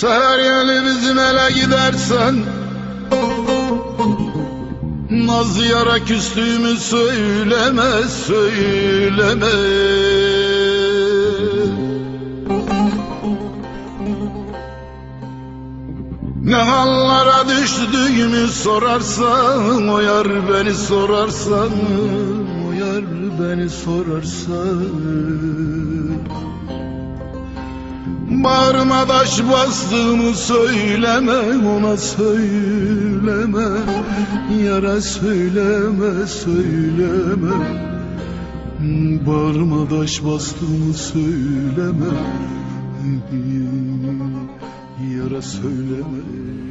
Seher yeli bizim ele gidersen Naz yara küstüğümü söyleme söyleme. Ne hallara düştüğümü sorarsan O beni sorarsan O beni sorarsan Bağrıma taş bastığımı söyleme ona söyleme. Yara söyleme söyleme. Bağrıma taş bastığımı söyleme. Yara söyleme